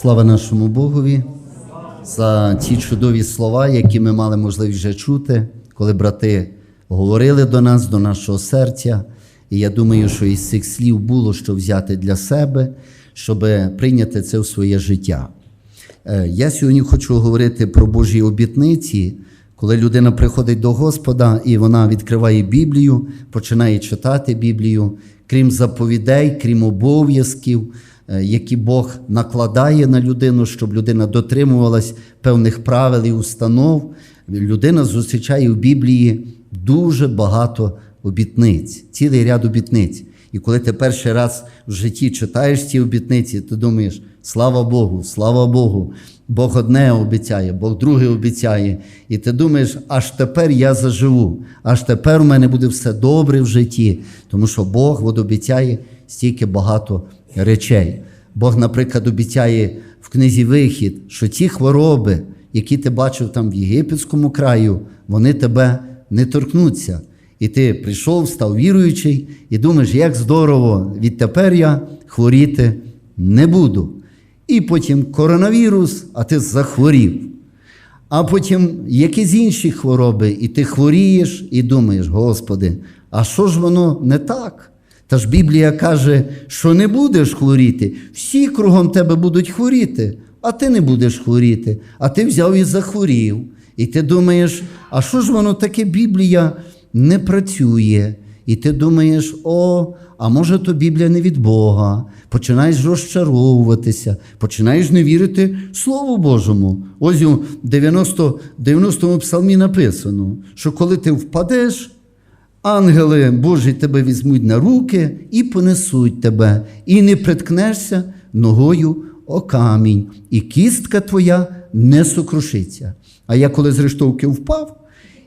Слава нашому Богові за ті чудові слова, які ми мали можливість вже чути, коли брати говорили до нас, до нашого серця. І я думаю, що із цих слів було що взяти для себе, щоб прийняти це в своє життя. Е, Я сьогодні хочу говорити про Божі обітниці, коли людина приходить до Господа і вона відкриває Біблію, починає читати Біблію, крім заповідей, крім обов'язків, які Бог накладає на людину, щоб людина дотримувалась певних правил і установ. Людина зустрічає в Біблії дуже багато обітниць, цілий ряд обітниць. І коли ти перший раз в житті читаєш ці обітниці, ти думаєш, слава Богу, слава Богу, Бог одне обіцяє, Бог друге обіцяє. І ти думаєш, аж тепер я заживу, аж тепер у мене буде все добре в житті, тому що Бог от обіцяє стільки багато речей. Бог, наприклад, обіцяє в книзі Вихід, що ті хвороби, які ти бачив там в єгипетському краю, вони тебе не торкнуться. І ти прийшов, став віруючий, і думаєш, як здорово, відтепер я хворіти не буду. І потім коронавірус, а ти захворів. А потім якісь інші хвороби, і ти хворієш і думаєш, Господи, а що ж воно не так? Та ж Біблія каже, що не будеш хворіти, всі кругом тебе будуть хворіти, а ти не будеш хворіти, а ти взяв і захворів. І ти думаєш, а що ж воно таке Біблія не працює? І ти думаєш, о, а може то Біблія не від Бога. Починаєш розчаровуватися, починаєш не вірити Слову Божому. Ось у 90, 90-му псалмі написано, що коли ти впадеш, ангели Божі тебе візьмуть на руки і понесуть тебе, і не приткнешся ногою о камінь, і кістка твоя не сокрушиться. А я коли з рештовки впав,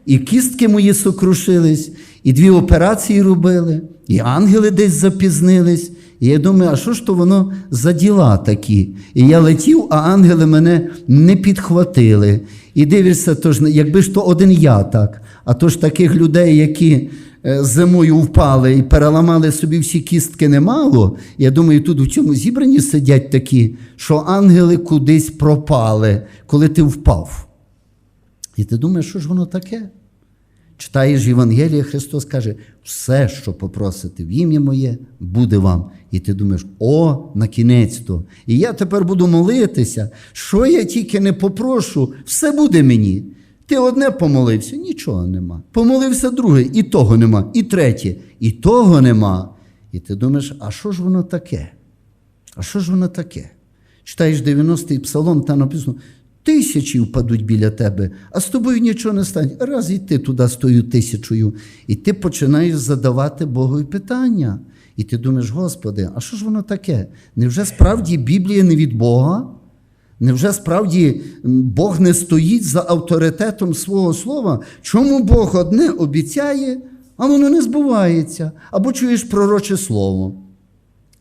і кістки мої сокрушились, і дві операції робили, і ангели десь запізнились. І я думаю, а що ж то воно за діла такі? І я летів, а ангели мене не підхватили. І дивишся, то ж, якби ж то один я так, а то ж таких людей, які зимою впали і переламали собі всі кістки немало. Я думаю, тут у цьому зібранні сидять такі, що ангели кудись пропали, коли ти впав. І ти думаєш, що ж воно таке? Читаєш Євангеліє, Христос каже, все, що попросите в ім'я моє, буде вам. І ти думаєш, о, на кінець-то. І я тепер буду молитися, що я тільки не попрошу, все буде мені. Ти одне помолився, нічого нема. Помолився друге, і того нема, і третє, і того нема. І ти думаєш, а що ж воно таке? А що ж воно таке? Читаєш 90-й псалом, там написано, тисячі впадуть біля тебе, а з тобою нічого не стане. Раз і ти туди з тою тисячою. І ти починаєш задавати Богу питання. І ти думаєш, Господи, а що ж воно таке? Невже справді Біблія не від Бога? Невже справді Бог не стоїть за авторитетом свого слова? Чому Бог одне обіцяє, а воно не збувається? Або чуєш пророче слово?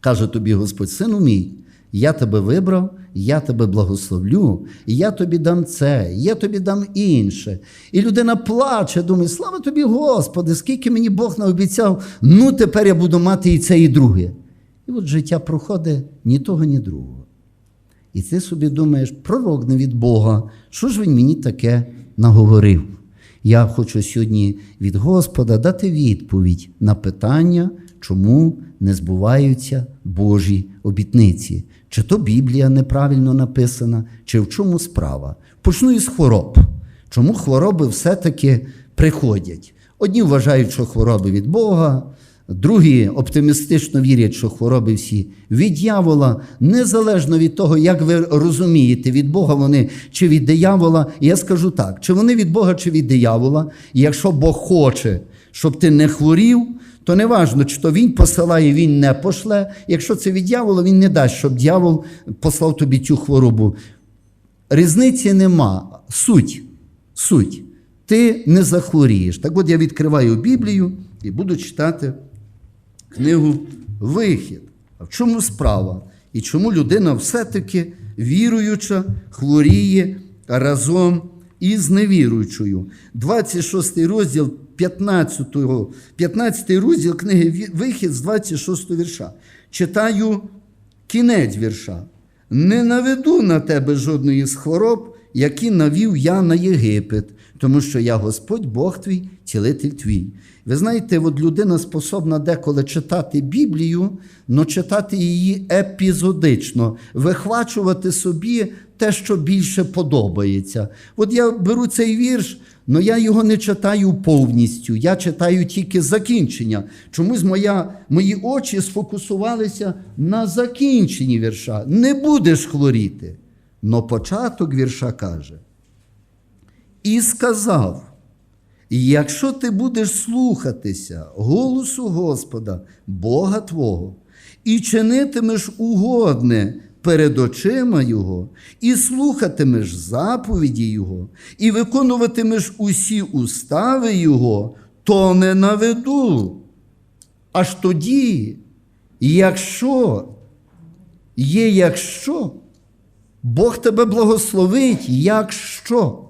Каже тобі Господь, сину мій, я тебе вибрав, я тебе благословлю, я тобі дам це, я тобі дам інше. І людина плаче, думає, слава тобі, Господи, скільки мені Бог наобіцяв, ну тепер я буду мати і це, і друге. І от життя проходить ні того, ні другого. І ти собі думаєш, пророк не від Бога, що ж він мені таке наговорив? Я хочу сьогодні від Господа дати відповідь на питання, чому не збуваються Божі обітниці. Чи то Біблія неправильно написана, чи в чому справа. Почну із хвороб. Чому хвороби все-таки приходять? Одні вважають, що хвороби від Бога, другі оптимістично вірять, що хвороби всі від дьявола, незалежно від того, як ви розумієте, від Бога вони чи від диявола. Я скажу так: чи вони від Бога, чи від диявола. Якщо Бог хоче, щоб ти не хворів, то не важно, чи то він посилає, він не пошле. Якщо це від дьявола, він не дасть, щоб дьявол послав тобі цю хворобу. Різниці нема. Суть. Суть. Ти не захворієш. Так от я відкриваю Біблію і буду читати книгу Вихід. А в чому справа? І чому людина все-таки віруюча, хворіє разом із невіруючою? 26 розділ 15, 15 розділ книги Вихід з 26 вірша. Читаю кінець вірша. не наведу на тебе жодної з хвороб, які навів я на Єгипет, тому що я Господь Бог твій, цілитель твій. Ви знаєте, от людина способна деколи читати Біблію, але читати її епізодично, вихвачувати собі те, що більше подобається. От я беру цей вірш, але я його не читаю повністю, я читаю тільки закінчення. Чомусь моя, мої очі сфокусувалися на закінченні вірша. Не будеш хворіти. Но початок вірша каже. І сказав: якщо ти будеш слухатися голосу Господа, Бога Твого, і чинитимеш угодне перед очима Його, і слухатимеш заповіді Його, і виконуватимеш усі устави Його, то не наведу. Аж тоді, якщо є якщо, Бог тебе благословить, якщо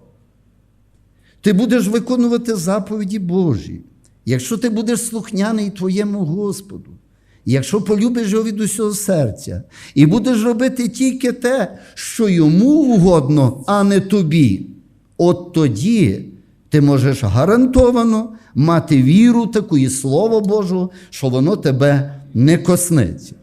ти будеш виконувати заповіді Божі, якщо ти будеш слухняний твоєму Господу, якщо полюбиш його від усього серця, і будеш робити тільки те, що йому угодно, а не тобі, от тоді ти можеш гарантовано мати віру таку і Слово Божого, що воно тебе не коснеться.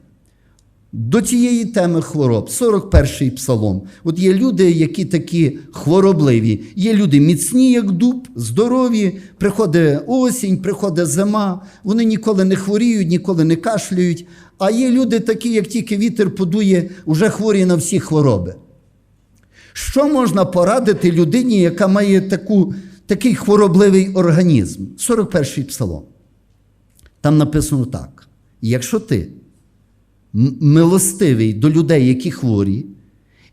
До цієї теми хвороб, 41-й псалом. От є люди, які такі хворобливі, є люди міцні, як дуб, здорові, приходить осінь, приходить зима, вони ніколи не хворіють, ніколи не кашляють. А є люди такі, як тільки вітер подує, вже хворі на всі хвороби. Що можна порадити людині, яка має таку, такий хворобливий організм? 41-й псалом. Там написано так: якщо ти милостивий до людей, які хворі,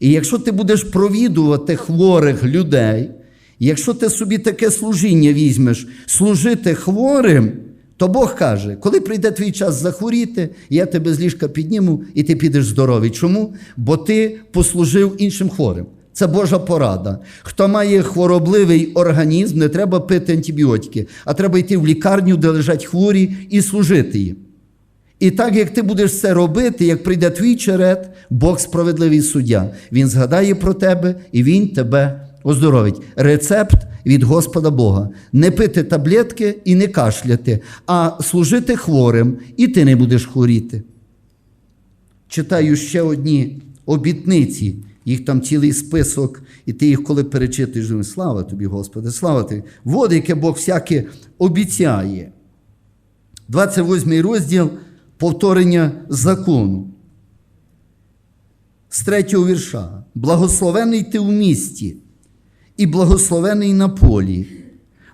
і якщо ти будеш провідувати хворих людей, якщо ти собі таке служіння візьмеш, служити хворим, то Бог каже, коли прийде твій час захворіти, я тебе з ліжка підніму, і ти підеш здоровий. Чому? Бо ти послужив іншим хворим. Це Божа порада. Хто має хворобливий організм, не треба пити антибіотики, а треба йти в лікарню, де лежать хворі, і служити їм. І так як ти будеш це робити, як прийде твій черед, Бог справедливий суддя. Він згадає про тебе і Він тебе оздоровить. Рецепт від Господа Бога. Не пити таблетки і не кашляти, а служити хворим, і ти не будеш хворіти. Читаю ще одні обітниці, їх там цілий список, і ти їх, коли перечитуєш, думаєш, слава тобі, Господи, слава тобі. Води, яке Бог всяке обіцяє. 28 розділ повторення закону. З третього вірша. Благословений ти в місті, і благословений на полі,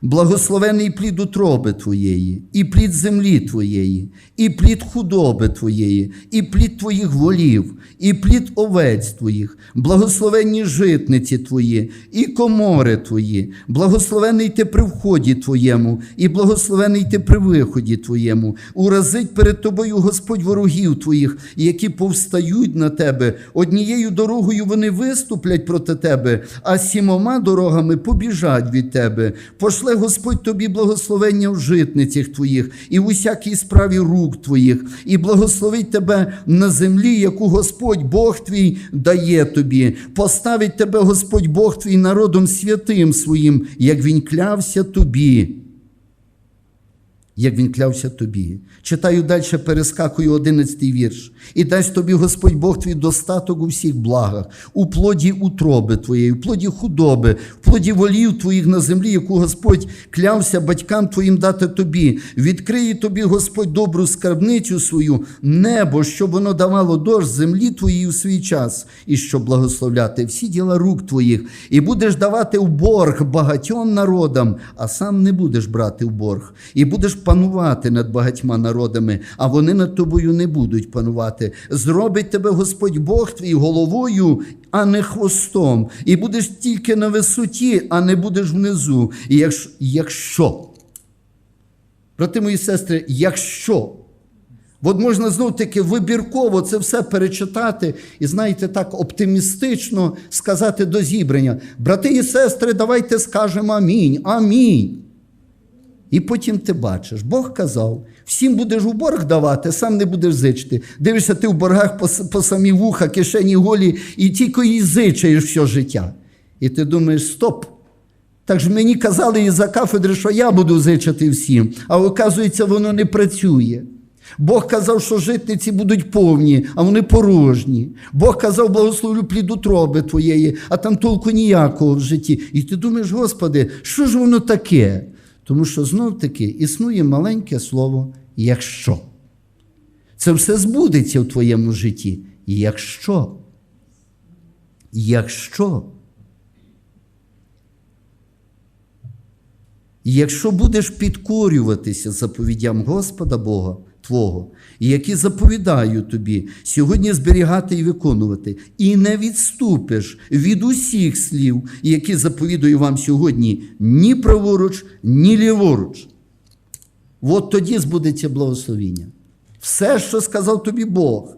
благословений плід утроби твоєї, і плід землі твоєї, і плід худоби твоєї, і плід твоїх волів, і плід овець твоїх, благословенні житниці твої, і комори твої, благословений ти при вході твоєму, і благословений ти при виході твоєму. Уразить перед тобою Господь ворогів твоїх, які повстають на тебе. Однією дорогою вони виступлять проти тебе, а сімома дорогами побіжать від тебе. Пошле Господь тобі благословення в житницях твоїх і в усякій справі рук твоїх, і благословить тебе на землі, яку Господь Бог твій дає тобі. Поставить тебе Господь Бог твій народом святим своїм, як він клявся тобі як він клявся тобі. Читаю далі, перескакую 11 вірш. І дасть тобі Господь Бог твій достаток у всіх благах, у плоді утроби твоєї, в плоді худоби, в плоді волів твоїх на землі, яку Господь клявся батькам твоїм дати тобі. Відкриє тобі Господь добру скарбницю свою, небо, щоб воно давало дощ землі твоїй у свій час, і щоб благословляти всі діла рук твоїх, і будеш давати в борг багатьом народам, а сам не будеш брати в борг, і будеш панувати над багатьма народами, а вони над тобою не будуть панувати. Зробить тебе Господь Бог твій головою, а не хвостом, і будеш тільки на висоті, а не будеш внизу. І якщо, якщо брати мої сестри, якщо От можна знов таки вибірково це все перечитати і, знаєте, так оптимістично сказати до зібрання. Брати і сестри, давайте скажемо амінь. Амінь. І потім ти бачиш, Бог казав, всім будеш у борг давати, сам не будеш зичити. Дивишся, ти в боргах по, по самі вуха, кишені голі, і тільки і зичаєш все життя. І ти думаєш, стоп. Так ж мені казали із за кафедри, що я буду зичати всім, а оказується, воно не працює. Бог казав, що житниці будуть повні, а вони порожні. Бог казав, благословлю плід утроби твоєї, а там толку ніякого в житті. І ти думаєш, Господи, що ж воно таке? Тому що знов таки існує маленьке слово якщо. Це все збудеться в твоєму житті. Якщо. Якщо. Якщо будеш підкорюватися заповідям Господа Бога Твого, і які заповідаю тобі сьогодні зберігати і виконувати, і не відступиш від усіх слів, які заповідую вам сьогодні ні праворуч, ні ліворуч. От тоді збудеться благословіння. Все, що сказав тобі Бог,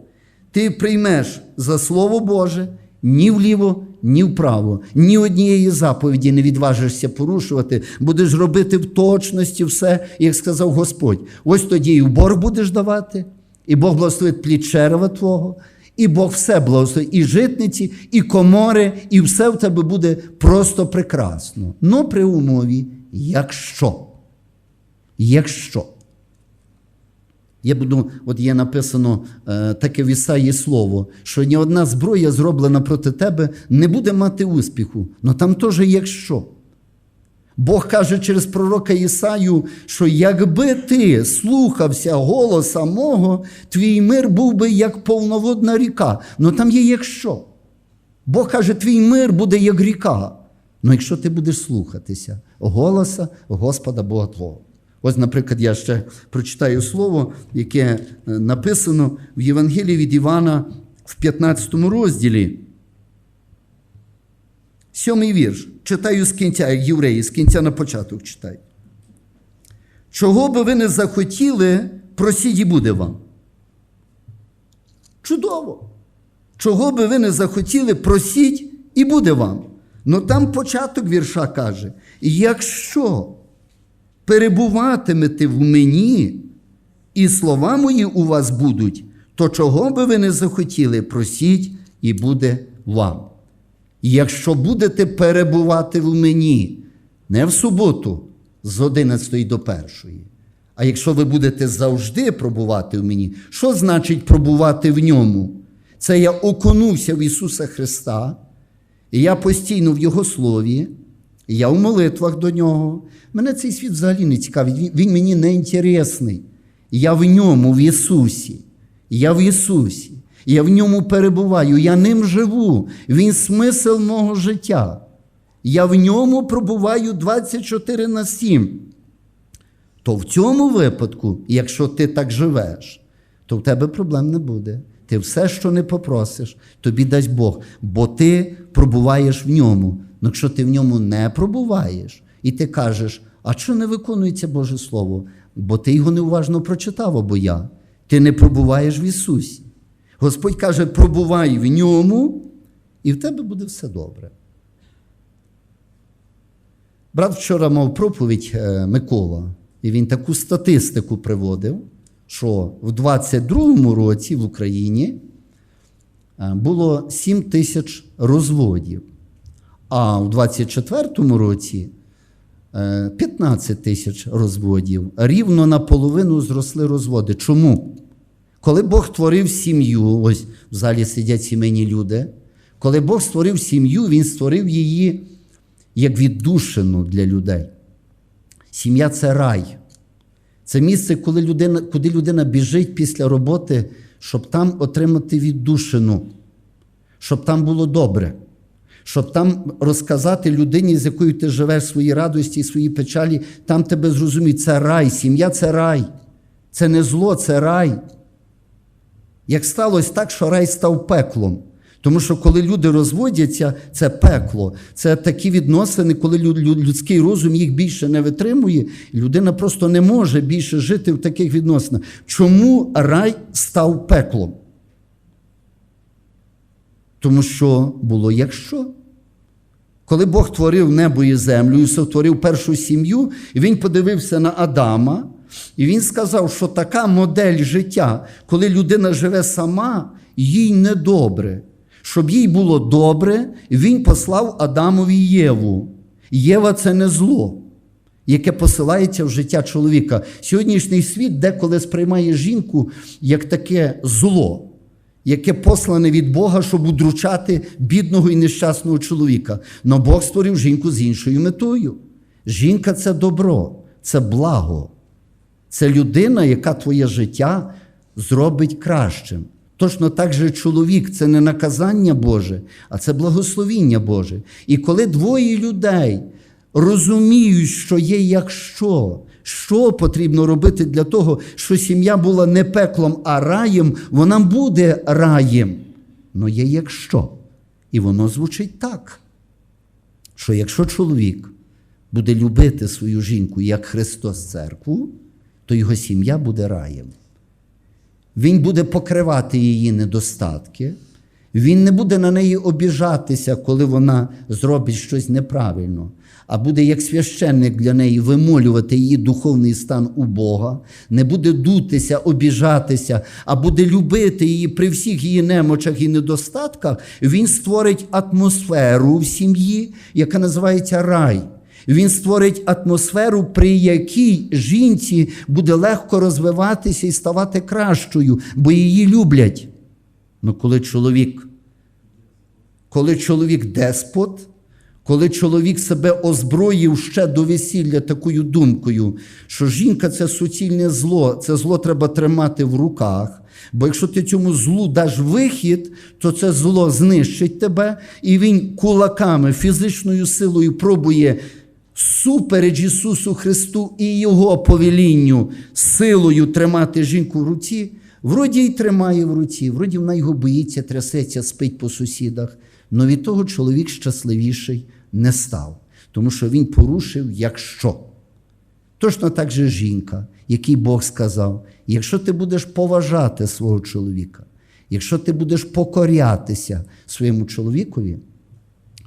ти приймеш за Слово Боже ні вліво, ні вправо, ні однієї заповіді не відважишся порушувати, будеш робити в точності все, як сказав Господь. Ось тоді і в борг будеш давати, і Бог благословить плід черева Твого, і Бог все благословить, і житниці, і комори, і все в тебе буде просто прекрасно. Ну при умові, якщо. Якщо. Я буду, от є написано е, таке в Ісаї слово, що ні одна зброя, зроблена проти тебе, не буде мати успіху. Ну там теж якщо. Бог каже через пророка Ісаю, що якби ти слухався голоса мого, твій мир був би як повноводна ріка. Ну там є якщо. Бог каже, твій мир буде як ріка. Ну якщо ти будеш слухатися голоса Господа Бога Твого. Ось, наприклад, я ще прочитаю слово, яке е, написано в Євангелії від Івана в 15 розділі. Сьомий вірш. Читаю з кінця, як євреї, з кінця на початок читаю. Чого би ви не захотіли, просіть і буде вам. Чудово! Чого би ви не захотіли, просіть і буде вам. Ну там початок вірша каже: якщо перебуватимете в мені, і слова мої у вас будуть, то чого би ви не захотіли, просіть і буде вам. І Якщо будете перебувати в мені не в суботу з 11 до 1, а якщо ви будете завжди пробувати в мені, що значить пробувати в ньому? Це я окунувся в Ісуса Христа, і я постійно в Його Слові, і я в молитвах до Нього. Мене цей світ взагалі не цікавить, він, мені не інтересний. Я в ньому, в Ісусі. Я в Ісусі. Я в ньому перебуваю, я ним живу. Він смисл мого життя. Я в ньому пробуваю 24 на 7. То в цьому випадку, якщо ти так живеш, то в тебе проблем не буде. Ти все, що не попросиш, тобі дасть Бог, бо ти пробуваєш в ньому. Ну, якщо ти в ньому не пробуваєш, і ти кажеш, а що не виконується Боже Слово? Бо ти його неуважно прочитав, або я. Ти не пробуваєш в Ісусі. Господь каже, пробувай в ньому, і в тебе буде все добре. Брат вчора мав проповідь е, Микола, і він таку статистику приводив, що в 22-му році в Україні е, було 7 тисяч розводів, а в 24-му році е, 15 тисяч розводів. Рівно наполовину зросли розводи. Чому? Коли Бог творив сім'ю, ось в залі сидять сімейні люди, коли Бог створив сім'ю, Він створив її як віддушину для людей. Сім'я це рай. Це місце, коли людина, куди людина біжить після роботи, щоб там отримати віддушину, щоб там було добре, щоб там розказати людині, з якою ти живеш свої радості і свої печалі, там тебе зрозуміють. Це рай, сім'я це рай. Це не зло, це рай. Як сталося так, що рай став пеклом. Тому що коли люди розводяться, це пекло. Це такі відносини, коли людський розум їх більше не витримує, людина просто не може більше жити в таких відносинах. Чому рай став пеклом? Тому що було якщо. Коли Бог творив небо і землю і сотворив першу сім'ю, і він подивився на Адама, і він сказав, що така модель життя, коли людина живе сама, їй недобре. Щоб їй було добре, він послав Адамові Єву. Єва це не зло, яке посилається в життя чоловіка. Сьогоднішній світ деколи сприймає жінку як таке зло яке послане від Бога, щоб удручати бідного і нещасного чоловіка. Но Бог створив жінку з іншою метою. Жінка це добро, це благо. Це людина, яка твоє життя зробить кращим. Точно так же чоловік це не наказання Боже, а це благословіння Боже. І коли двоє людей розуміють, що є якщо, що потрібно робити для того, щоб сім'я була не пеклом, а раєм, вона буде раєм. Ну є якщо. І воно звучить так, що якщо чоловік буде любити свою жінку як Христос церкву, то його сім'я буде раєм. Він буде покривати її недостатки, він не буде на неї обіжатися, коли вона зробить щось неправильно, а буде як священник для неї вимолювати її духовний стан у Бога, не буде дутися, обіжатися, а буде любити її при всіх її немочах і недостатках. Він створить атмосферу в сім'ї, яка називається рай. Він створить атмосферу, при якій жінці буде легко розвиватися і ставати кращою, бо її люблять. Ну, коли чоловік, коли чоловік деспот, коли чоловік себе озброїв ще до весілля такою думкою, що жінка це суцільне зло, це зло треба тримати в руках. Бо якщо ти цьому злу даш вихід, то це зло знищить тебе, і він кулаками, фізичною силою пробує супереч Ісусу Христу і Його повелінню силою тримати жінку в руці, вроді й тримає в руці, вроді вона його боїться, трясеться, спить по сусідах. Но від того чоловік щасливіший не став, тому що він порушив якщо. Точно так же жінка, який Бог сказав: якщо ти будеш поважати свого чоловіка, якщо ти будеш покорятися своєму чоловікові,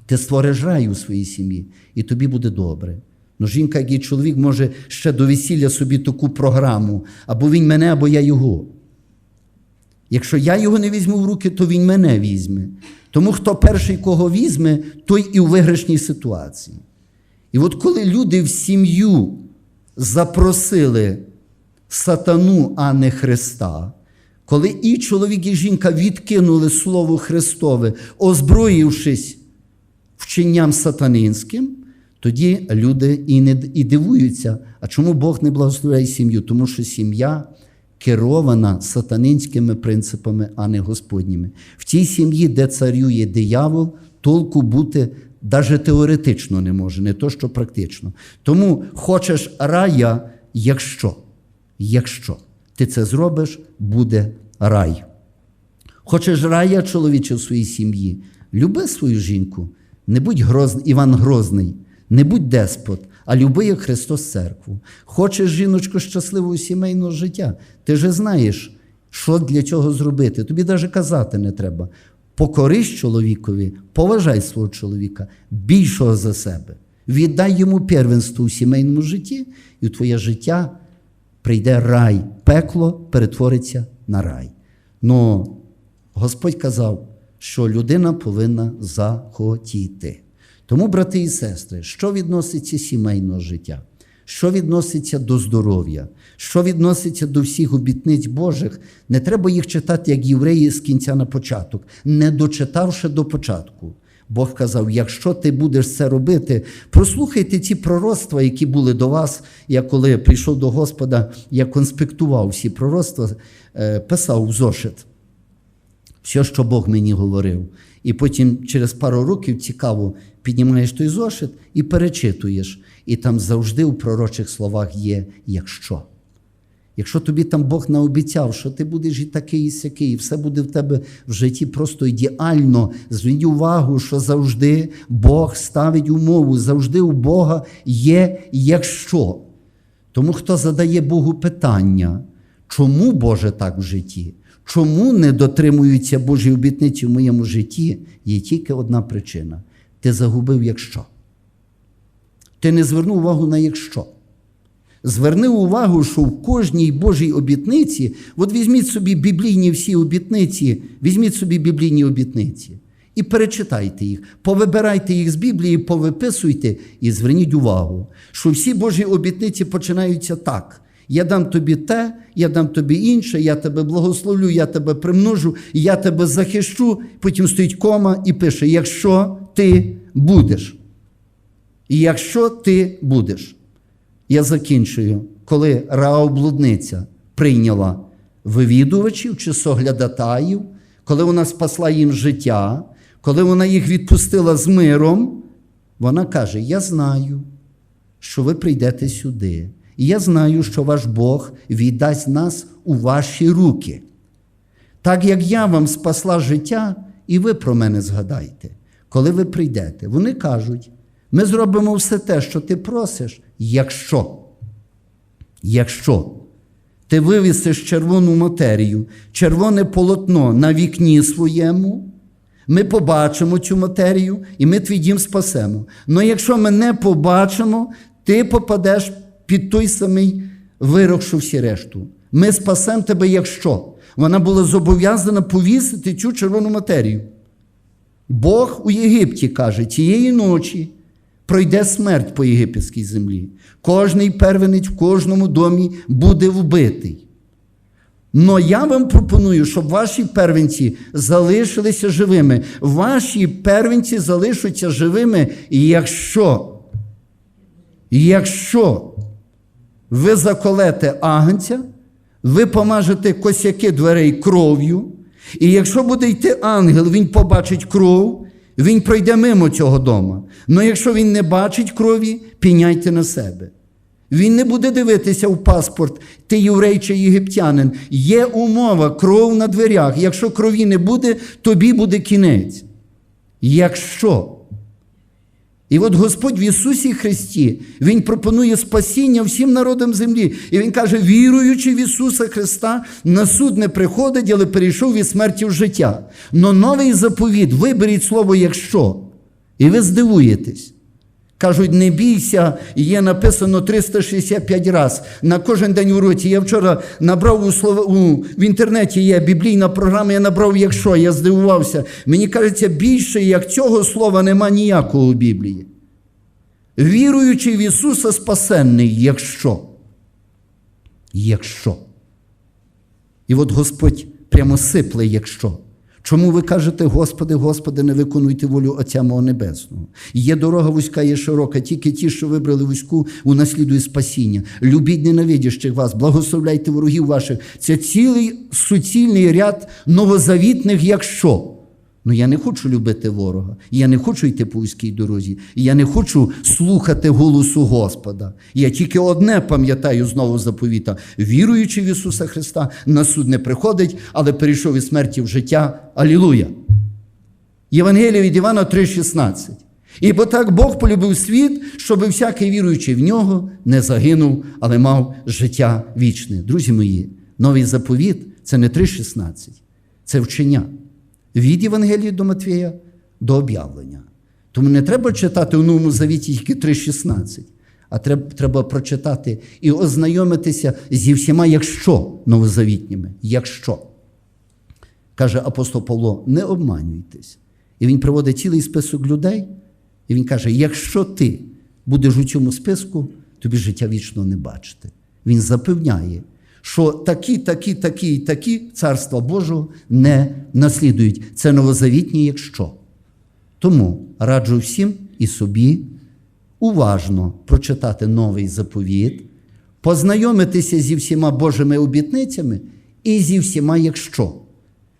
ти створиш рай у своїй сім'ї, і тобі буде добре. Ну, жінка, як і чоловік, може ще до весілля собі таку програму, або він мене, або я його. Якщо я його не візьму в руки, то він мене візьме. Тому хто перший кого візьме, той і в виграшній ситуації. І от коли люди в сім'ю запросили сатану, а не Христа, коли і чоловік, і жінка відкинули Слово Христове, озброївшись вченням сатанинським, тоді люди і не і дивуються, а чому Бог не благословляє сім'ю? Тому що сім'я керована сатанинськими принципами, а не Господніми. В тій сім'ї, де царює диявол, толку бути навіть теоретично не може, не то що практично. Тому хочеш рая, якщо, якщо ти це зробиш, буде рай. Хочеш рая, чоловіче, в своїй сім'ї, люби свою жінку, не будь гроз... Іван Грозний, не будь деспот, а люби як Христос церкву. Хочеш, жіночко, щасливого сімейного життя, ти же знаєш, що для цього зробити. Тобі навіть казати не треба. Покорись чоловікові, поважай свого чоловіка, більшого за себе. Віддай йому первенство у сімейному житті, і в твоє життя прийде рай, пекло перетвориться на рай. Но Господь казав, що людина повинна захотіти. Тому, брати і сестри, що відноситься сімейного життя, що відноситься до здоров'я, що відноситься до всіх обітниць Божих, не треба їх читати, як євреї з кінця на початок, не дочитавши до початку. Бог казав: якщо ти будеш це робити, прослухайте ці пророцтва, які були до вас. Я коли прийшов до Господа, я конспектував всі пророцтва, е, писав в зошит. Все, що Бог мені говорив. І потім через пару років цікаво піднімаєш той зошит і перечитуєш. І там завжди у пророчих словах є якщо. Якщо тобі там Бог наобіцяв, що ти будеш і такий, і сякий, і все буде в тебе в житті просто ідеально, зверніть увагу, що завжди Бог ставить умову, завжди у Бога є якщо. Тому хто задає Богу питання, чому Боже так в житті? Чому не дотримуються Божі обітниці в моєму житті? Є тільки одна причина. ти загубив якщо. Ти не звернув увагу на якщо. Зверни увагу, що в кожній Божій обітниці, от візьміть собі біблійні всі обітниці, візьміть собі біблійні обітниці і перечитайте їх, повибирайте їх з Біблії, повиписуйте і зверніть увагу, що всі Божі обітниці починаються так. Я дам тобі те, я дам тобі інше, я тебе благословлю, я тебе примножу, я тебе захищу. Потім стоїть кома і пише: якщо ти будеш. Якщо ти будеш. Я закінчую, коли Раоблудниця прийняла вивідувачів чи соглядатаїв, коли вона спасла їм життя, коли вона їх відпустила з миром, вона каже: Я знаю, що ви прийдете сюди. І я знаю, що ваш Бог віддасть нас у ваші руки. Так як я вам спасла життя, і ви про мене згадайте, коли ви прийдете. Вони кажуть, ми зробимо все те, що ти просиш, якщо. Якщо ти вивісиш червону матерію, червоне полотно на вікні своєму, ми побачимо цю матерію і ми твій дім спасемо. Але якщо ми не побачимо, ти попадеш під той самий вирок, що всі решту. Ми спасемо тебе, якщо. Вона була зобов'язана повісити цю червону матерію. Бог у Єгипті каже, тієї ночі пройде смерть по єгипетській землі. Кожний первенець в кожному домі буде вбитий. Но я вам пропоную, щоб ваші первенці залишилися живими. Ваші первенці залишаться живими, якщо, якщо ви заколете агнця, ви помажете косяки дверей кров'ю, і якщо буде йти ангел, він побачить кров, він пройде мимо цього дома. Але якщо він не бачить крові, піняйте на себе. Він не буде дивитися в паспорт, ти єврей чи єгиптянин. Є умова, кров на дверях. Якщо крові не буде, тобі буде кінець. Якщо. І от Господь в Ісусі Христі, Він пропонує спасіння всім народам землі. І Він каже, віруючи в Ісуса Христа, на суд не приходить, але перейшов від смерті в життя. Но новий заповіт, виберіть слово якщо. І ви здивуєтесь. Кажуть, не бійся, є написано 365 раз на кожен день у році. Я вчора набрав у слово у, в інтернеті є біблійна програма, я набрав, якщо я здивувався. Мені кажеться, більше як цього слова нема ніякого у Біблії. Віруючи в Ісуса спасенний, якщо. Якщо. І от Господь прямо сипле, якщо. Чому ви кажете, Господи, Господи, не виконуйте волю Отця мого Небесного? Є дорога вузька, є широка, тільки ті, що вибрали вузьку, унаслідує спасіння. Любіть ненавидящих вас, благословляйте ворогів ваших. Це цілий суцільний ряд новозавітних, якщо. Ну я не хочу любити ворога, я не хочу йти по вузькій дорозі, я не хочу слухати голосу Господа. Я тільки одне пам'ятаю знову заповіта, віруючи в Ісуса Христа, на суд не приходить, але перейшов із смерті в життя. Алілуя! Євангелія від Івана 3,16. І бо так Бог полюбив світ, щоб всякий віруючий в нього не загинув, але мав життя вічне. Друзі мої, новий заповіт це не 3,16, це вчення від Євангелії до Матвія до об'явлення. Тому не треба читати у Новому Завіті тільки 3,16, а треба, треба прочитати і ознайомитися зі всіма, якщо новозавітніми. Якщо. Каже апостол Павло, не обманюйтесь. І він приводить цілий список людей, і він каже: якщо ти будеш у цьому списку, тобі життя вічного не бачити. Він запевняє, що такі, такі, такі і такі царства Божого не наслідують. Це новозавітні, якщо. Тому раджу всім і собі уважно прочитати новий заповіт, познайомитися зі всіма Божими обітницями і зі всіма, якщо.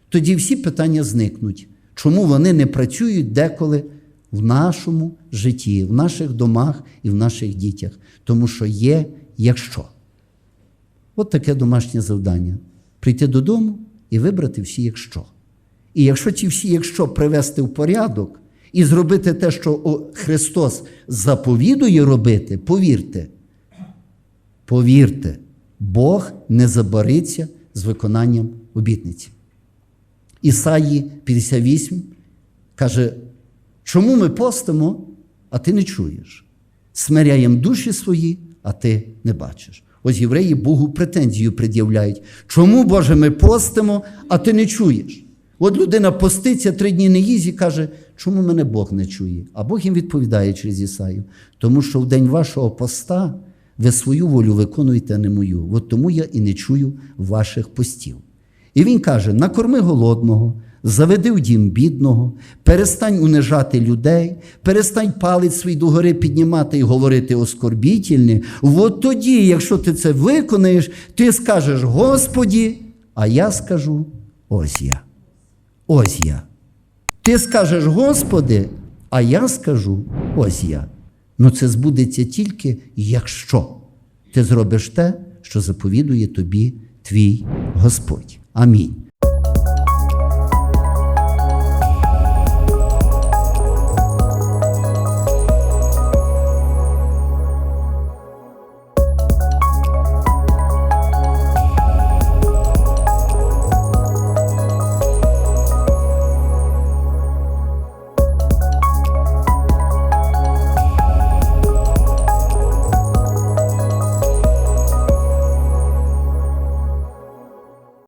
Тоді всі питання зникнуть. Чому вони не працюють деколи в нашому житті, в наших домах і в наших дітях? Тому що є якщо. От таке домашнє завдання: прийти додому і вибрати всі якщо. І якщо ці всі, якщо привести в порядок і зробити те, що Христос заповідує робити, повірте, повірте, Бог не забориться з виконанням обітниці. Ісаї 58 каже: Чому ми постимо, а ти не чуєш? Смиряємо душі свої, а ти не бачиш. Ось євреї Богу претензію пред'являють. Чому, Боже, ми постимо, а ти не чуєш? От людина поститься три дні не їсть і каже, чому мене Бог не чує? А Бог їм відповідає через Ісаю. Тому що в день вашого поста ви свою волю виконуєте, а не мою. От тому я і не чую ваших постів. І він каже: накорми голодного, заведи в дім бідного, перестань унижати людей, перестань палець свій догори піднімати і говорити оскорбітельне. От тоді, якщо ти це виконаєш, ти скажеш Господі, а я скажу ось я. Ось я. Ти скажеш Господи, а я скажу ось я. Ну це збудеться тільки, якщо ти зробиш те, що заповідує тобі твій Господь. Амінь.